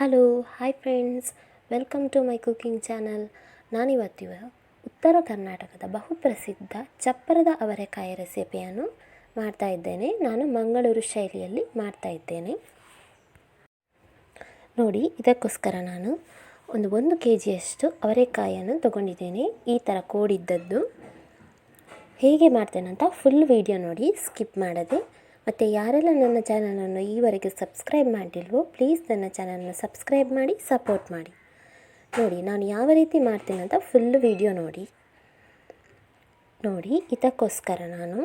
Hello hi friends welcome to my cooking channel ನಾನಿವತ್ತಿವ ಉತ್ತರ ಕರ್ನಾಟಕದ ಬಹುಪ್ರಸಿದ್ಧ ಚಪ್ಪರದ ಅವರೆಕಾಯಿ ರೆಸಿಪಿಯನ್ನು ಮಾಡ್ತಾ ಇದ್ದೇನೆ. ನಾನು ಮಂಗಳೂರು ಶೈಲಿಯಲ್ಲಿ ಮಾಡ್ತಾ ಇದ್ದೇನೆ. ನೋಡಿ, ಇದಕ್ಕೋಸ್ಕರ ನಾನು ಒಂದು ಒಂದು ಕೆ ಜಿಯಷ್ಟು ಅವರೆಕಾಯಿಯನ್ನು ತಗೊಂಡಿದ್ದೇನೆ. ಈ ಥರ ಕೋಡಿದ್ದದ್ದು. ಹೇಗೆ ಮಾಡ್ತೇನೆ ಅಂತ ಫುಲ್ ವಿಡಿಯೋ ನೋಡಿ ಸ್ಕಿಪ್ ಮಾಡದೆ. ಮತ್ತು ಯಾರೆಲ್ಲ ನನ್ನ ಚಾನಲನ್ನು ಈವರೆಗೆ ಸಬ್ಸ್ಕ್ರೈಬ್ ಮಾಡಿಲ್ವೋ ಪ್ಲೀಸ್ ನನ್ನ ಚಾನಲನ್ನು ಸಬ್ಸ್ಕ್ರೈಬ್ ಮಾಡಿ ಸಪೋರ್ಟ್ ಮಾಡಿ. ನೋಡಿ, ನಾನು ಯಾವ ರೀತಿ ಮಾಡ್ತೀನಿ ಅಂತ ಫುಲ್ ವಿಡಿಯೋ ನೋಡಿ. ನೋಡಿ, ಇದಕ್ಕೋಸ್ಕರ ನಾನು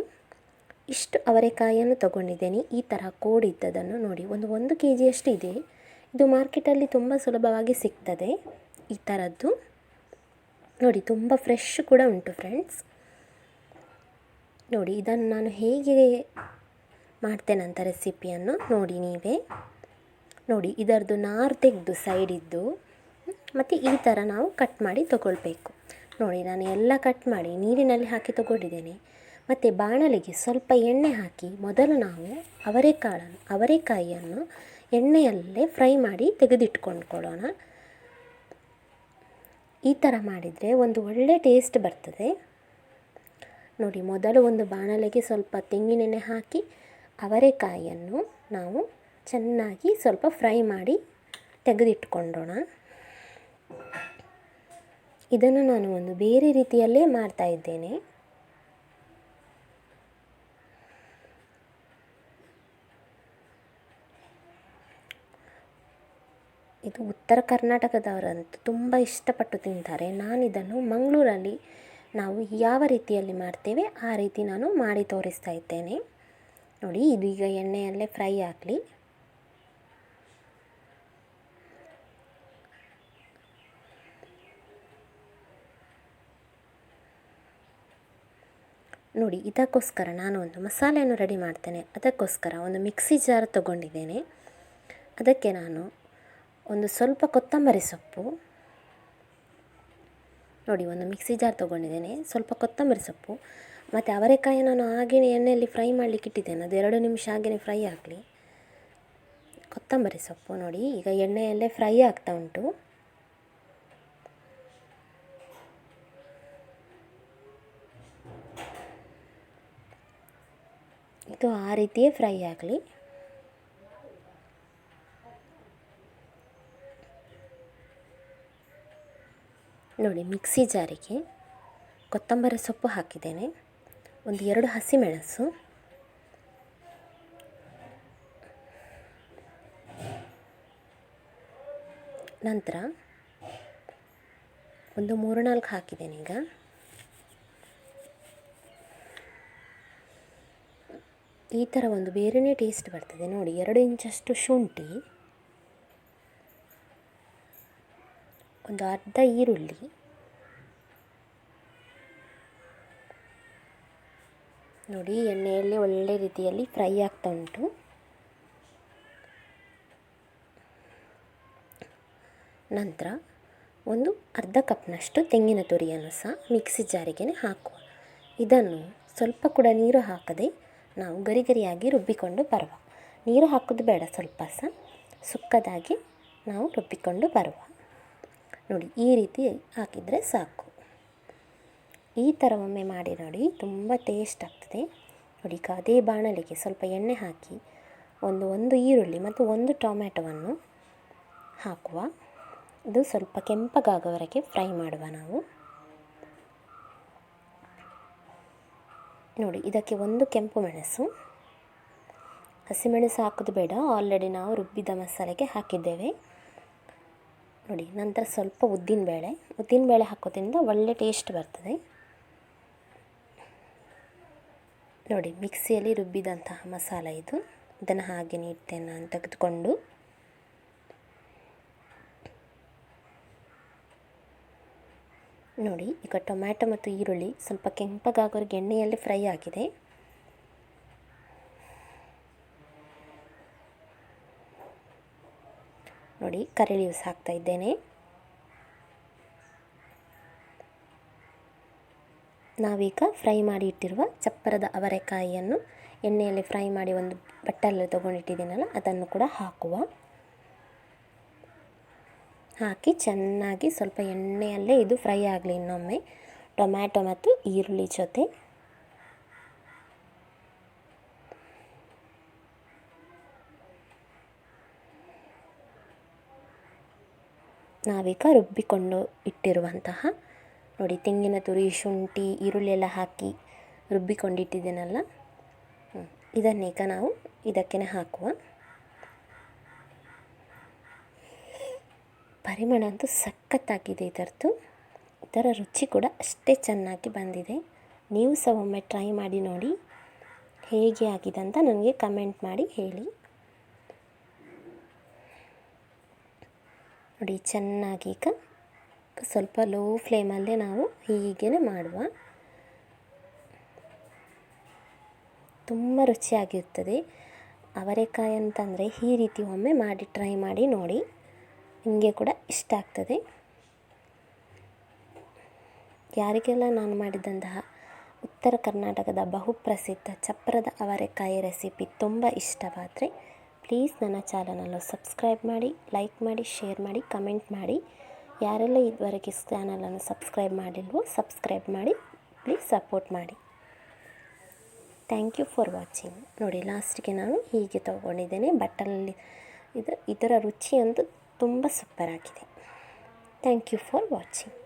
ಇಷ್ಟು ಅವರೆಕಾಯಿಯನ್ನು ತಗೊಂಡಿದ್ದೇನೆ. ಈ ಥರ ಕೋಡಿದ್ದದನ್ನು ನೋಡಿ, ಒಂದು ಒಂದು ಕೆ ಜಿಯಷ್ಟು ಇದೆ ಇದು ಮಾರ್ಕೆಟಲ್ಲಿ ತುಂಬ ಸುಲಭವಾಗಿ ಸಿಗ್ತದೆ. ಈ ಥರದ್ದು ನೋಡಿ, ತುಂಬ ಫ್ರೆಶ್ ಕೂಡ ಉಂಟು ಫ್ರೆಂಡ್ಸ್ ನೋಡಿ, ಇದನ್ನು ನಾನು ಹೇಗೆ ಮಾಡ್ತೇನಂತ ರೆಸಿಪಿಯನ್ನು ನೋಡಿ ನೀವೇ. ನೋಡಿ ಇದರದ್ದು ನಾರು ತೆಗೆದು ಸೈಡಿದ್ದು ಮತ್ತು ಈ ಥರ ನಾವು ಕಟ್ ಮಾಡಿ ತಗೊಳ್ಬೇಕು. ನೋಡಿ, ನಾನು ಎಲ್ಲ ಕಟ್ ಮಾಡಿ ನೀರಿನಲ್ಲಿ ಹಾಕಿ ತಗೊಂಡಿದ್ದೇನೆ. ಮತ್ತು ಬಾಣಲೆಗೆ ಸ್ವಲ್ಪ ಎಣ್ಣೆ ಹಾಕಿ ಮೊದಲು ನಾವು ಅವರೆಕಾಳನ್ನು, ಅವರೆಕಾಯಿಯನ್ನು ಎಣ್ಣೆಯಲ್ಲೇ ಫ್ರೈ ಮಾಡಿ ತೆಗೆದಿಟ್ಕೊಂಡ್ಕೊಳ್ಳೋಣ. ಈ ಥರ ಮಾಡಿದರೆ ಒಂದು ಒಳ್ಳೆ ಟೇಸ್ಟ್ ಬರ್ತದೆ. ನೋಡಿ, ಮೊದಲು ಒಂದು ಬಾಣಲೆಗೆ ಸ್ವಲ್ಪ ತೆಂಗಿನೆಣ್ಣೆ ಹಾಕಿ ಅವರೆಕಾಯಿಯನ್ನು ನಾವು ಚೆನ್ನಾಗಿ ಸ್ವಲ್ಪ ಫ್ರೈ ಮಾಡಿ ತೆಗೆದಿಟ್ಕೊಂಡೋಣ. ಇದನ್ನು ನಾನು ಒಂದು ಬೇರೆ ರೀತಿಯಲ್ಲೇ ಮಾಡ್ತಾ ಇದ್ದೇನೆ. ಇದು ಉತ್ತರ ಕರ್ನಾಟಕದವರಂತೂ ತುಂಬ ಇಷ್ಟಪಟ್ಟು ತಿಂತಾರೆ. ನಾನಿದನ್ನು ಮಂಗಳೂರಲ್ಲಿ ನಾವು ಯಾವ ರೀತಿಯಲ್ಲಿ ಮಾಡ್ತೇವೆ ಆ ರೀತಿ ನಾನು ಮಾಡಿ ತೋರಿಸ್ತಾ ಇದ್ದೇನೆ. ನೋಡಿ, ಇದು ಈಗ ಎಣ್ಣೆಯಲ್ಲೇ ಫ್ರೈ ಆಗಲಿ. ನೋಡಿ, ಇದಕ್ಕೋಸ್ಕರ ನಾನು ಒಂದು ಮಸಾಲೆಯನ್ನು ರೆಡಿ ಮಾಡ್ತೇನೆ. ಅದಕ್ಕೋಸ್ಕರ ಒಂದು ಮಿಕ್ಸಿ ಜಾರ್ ತಗೊಂಡಿದ್ದೇನೆ. ಅದಕ್ಕೆ ನಾನು ಒಂದು ಸ್ವಲ್ಪ ಕೊತ್ತಂಬರಿ ಸೊಪ್ಪು. ನೋಡಿ, ಒಂದು ಮಿಕ್ಸಿ ಜಾರ್ ತೊಗೊಂಡಿದ್ದೇನೆ. ಸ್ವಲ್ಪ ಕೊತ್ತಂಬರಿ ಸೊಪ್ಪು. ಮತ್ತು ಅವರೆಕಾಯಿ ನಾನು ಹಾಗೆಯೇ ಎಣ್ಣೆಯಲ್ಲಿ ಫ್ರೈ ಮಾಡಲಿಕ್ಕೆ ಇಟ್ಟಿದ್ದೇನೆ. ಅದು ಎರಡು ನಿಮಿಷ ಹಾಗೆಯೇ ಫ್ರೈ ಆಗಲಿ. ಕೊತ್ತಂಬರಿ ಸೊಪ್ಪು ನೋಡಿ, ಈಗ ಎಣ್ಣೆಯಲ್ಲೇ ಫ್ರೈ ಆಗ್ತಾ ಉಂಟು. ಇದು ಆ ರೀತಿಯೇ ಫ್ರೈ ಆಗಲಿ. ನೋಡಿ, ಮಿಕ್ಸಿ ಜಾರಿಗೆ ಕೊತ್ತಂಬರಿ ಸೊಪ್ಪು ಹಾಕಿದ್ದೇನೆ. ಒಂದು ಎರಡು ಹಸಿಮೆಣಸು ನಂತರ ಒಂದು ಮೂರು ನಾಲ್ಕು ಹಾಕಿದ್ದೇನೆ ಈಗ. ಈ ಥರ ಒಂದು ಬೇರೆಯೇ ಟೇಸ್ಟ್ ಬರ್ತದೆ. ನೋಡಿ, ಎರಡು ಇಂಚಷ್ಟು ಶುಂಠಿ, ಒಂದು ಅರ್ಧ ಈರುಳ್ಳಿ ನೋಡಿ, ಎಣ್ಣೆಯಲ್ಲಿ ಒಳ್ಳೆ ರೀತಿಯಲ್ಲಿ ಫ್ರೈ ಆಗ್ತಾ ಉಂಟು. ನಂತರ ಒಂದು ಅರ್ಧ ಕಪ್ನಷ್ಟು ತೆಂಗಿನ ತುರಿಯನ್ನು ಸಹ ಮಿಕ್ಸಿ ಜಾರಿಗೆ ಹಾಕುವ. ಇದನ್ನು ಸ್ವಲ್ಪ ಕೂಡ ನೀರು ಹಾಕದೆ ನಾವು ಗರಿ ಗರಿಯಾಗಿ ರುಬ್ಬಿಕೊಂಡು ಬರುವ. ನೀರು ಹಾಕೋದು ಬೇಡ, ಸ್ವಲ್ಪ ಸಹ ಸುಕ್ಕದಾಗಿ ನಾವು ರುಬ್ಬಿಕೊಂಡು ಬರುವ. ನೋಡಿ, ಈ ರೀತಿ ಹಾಕಿದರೆ ಸಾಕು. ಈ ಥರ ಒಮ್ಮೆ ಮಾಡಿ ನೋಡಿ, ತುಂಬ ಟೇಸ್ಟ್ ಆಗ್ತದೆ ನೋಡಿ, ಈಗ ಅದೇ ಬಾಣಲಿಗೆ ಸ್ವಲ್ಪ ಎಣ್ಣೆ ಹಾಕಿ ಒಂದು ಒಂದು ಈರುಳ್ಳಿ ಮತ್ತು ಒಂದು ಟೊಮ್ಯಾಟೊವನ್ನು ಹಾಕುವ. ಇದು ಸ್ವಲ್ಪ ಕೆಂಪಗಾಗೋವರೆಗೆ ಫ್ರೈ ಮಾಡುವ ನಾವು. ನೋಡಿ, ಇದಕ್ಕೆ ಒಂದು ಕೆಂಪು ಮೆಣಸು. ಹಸಿಮೆಣಸು ಹಾಕೋದು ಬೇಡ. ಆಲ್ರೆಡಿ ನಾವು ರುಬ್ಬಿದ ಮಸಾಲೆಗೆ ಹಾಕಿದ್ದೇವೆ. ನೋಡಿ, ನಂತರ ಸ್ವಲ್ಪ ಉದ್ದಿನಬೇಳೆ. ಉದ್ದಿನಬೇಳೆ ಹಾಕೋದ್ರಿಂದ ಒಳ್ಳೆ ಟೇಸ್ಟ್ ಬರ್ತದೆ. ನೋಡಿ, ಮಿಕ್ಸಿಯಲ್ಲಿ ರುಬ್ಬಿದಂತಹ ಮಸಾಲ ಇದು. ಇದನ್ನು ಹಾಗೆ ಇಡ್ತೇನೆ ನಾನು ತೆಗೆದುಕೊಂಡು ನೋಡಿ, ಈಗ ಟೊಮ್ಯಾಟೊ ಮತ್ತು ಈರುಳ್ಳಿ ಸ್ವಲ್ಪ ಕೆಂಪಗಾಗೋರಿಗೆ ಎಣ್ಣೆಯಲ್ಲಿ ಫ್ರೈ ಆಗಿದೆ. ನೋಡಿ ಕರಿಳಿ ಯೂಸ್ ಹಾಕ್ತಾ ಇದ್ದೇನೆ. ನಾವೀಗ ಫ್ರೈ ಮಾಡಿ ಇಟ್ಟಿರುವ ಚಪ್ಪರದ ಅವರೆಕಾಯಿಯನ್ನು ಎಣ್ಣೆಯಲ್ಲಿ ಫ್ರೈ ಮಾಡಿ ಒಂದು ಬಟ್ಟಲಲ್ಲಿ ತೊಗೊಂಡಿಟ್ಟಿದ್ದೀನಲ್ಲ, ಅದನ್ನು ಕೂಡ ಹಾಕುವ. ಹಾಕಿ ಚೆನ್ನಾಗಿ ಸ್ವಲ್ಪ ಎಣ್ಣೆಯಲ್ಲೇ ಇದು ಫ್ರೈ ಆಗಲಿ ಇನ್ನೊಮ್ಮೆ. ಟೊಮ್ಯಾಟೊ ಮತ್ತು ಈರುಳ್ಳಿ ಜೊತೆ. ನಾವೀಗ ರುಬ್ಬಿಕೊಂಡು ಇಟ್ಟಿರುವಂತಹ ನೋಡಿ, ತೆಂಗಿನ ತುರಿ, ಶುಂಠಿ ಈರುಳ್ಳಿ ಎಲ್ಲ ಹಾಕಿ ರುಬ್ಬಿಕೊಂಡಿಟ್ಟಿದ್ದೀನಲ್ಲ? ಇದನ್ನೇಕ ನಾವು ಇದಕ್ಕೆ ಹಾಕುವ. ಪರಿಮಳ ಅಂತೂ ಸಖತ್ತಾಗಿದೆ ಇದರದ್ದು. ಇದರ ರುಚಿ ಕೂಡ ಅಷ್ಟೇ ಚೆನ್ನಾಗಿ ಬಂದಿದೆ. ನೀವು ಸಹ ಒಮ್ಮೆ ಟ್ರೈ ಮಾಡಿ ನೋಡಿ, ಹೇಗೆ ಆಗಿದೆ ಅಂತ ನನಗೆ ಕಮೆಂಟ್ ಮಾಡಿ ಹೇಳಿ. ನೋಡಿ, ಚೆನ್ನಾಗಿ ಈಗ ಸ್ವಲ್ಪ ಲೋ ಫ್ಲೇಮಲ್ಲೇ ನಾವು ಹೀಗೇ ಮಾಡುವ. ತುಂಬ ರುಚಿಯಾಗಿರ್ತದೆ. ಅವರೆಕಾಯಿ ಅಂತಂದರೆ ಈ ರೀತಿ ಒಮ್ಮೆ ಮಾಡಿ ಟ್ರೈ ಮಾಡಿ ನೋಡಿ. ನಿಮಗೆ ಕೂಡ ಇಷ್ಟ ಆಗ್ತದೆ. ಯಾರಿಗೆಲ್ಲ ನಾನು ಮಾಡಿದಂತಹ ಉತ್ತರ ಕರ್ನಾಟಕದ ಬಹುಪ್ರಸಿದ್ಧ ಚಪ್ರದ ಅವರೆಕಾಯಿ ರೆಸಿಪಿ ತುಂಬ ಇಷ್ಟವಾದರೆ ಪ್ಲೀಸ್ ನನ್ನ ಚಾನಲನ್ನು ಸಬ್ಸ್ಕ್ರೈಬ್ ಮಾಡಿ ಲೈಕ್ ಮಾಡಿ ಶೇರ್ ಮಾಡಿ ಕಮೆಂಟ್ ಮಾಡಿ. ಯಾರೆಲ್ಲ ಇದುವರೆಗೆ ಚಾನಲನ್ನು ಸಬ್ಸ್ಕ್ರೈಬ್ ಮಾಡಿಲ್ವೋ ಸಬ್ಸ್ಕ್ರೈಬ್ ಮಾಡಿ ಪ್ಲೀಸ್ ಸಪೋರ್ಟ್ ಮಾಡಿ. ಥ್ಯಾಂಕ್ ಯು ಫಾರ್ ವಾಚಿಂಗ್ ನೋಡಿ ಲಾಸ್ಟಿಗೆ ನಾನು ಹೀಗೆ ತೊಗೊಂಡಿದ್ದೇನೆ. ಬಟ್ಟಲಲ್ಲಿ ಇದು ಇದರ ರುಚಿ ಅಂತೂ ತುಂಬ ಸೂಪರ್ ಆಗಿದೆ. Thank you for watching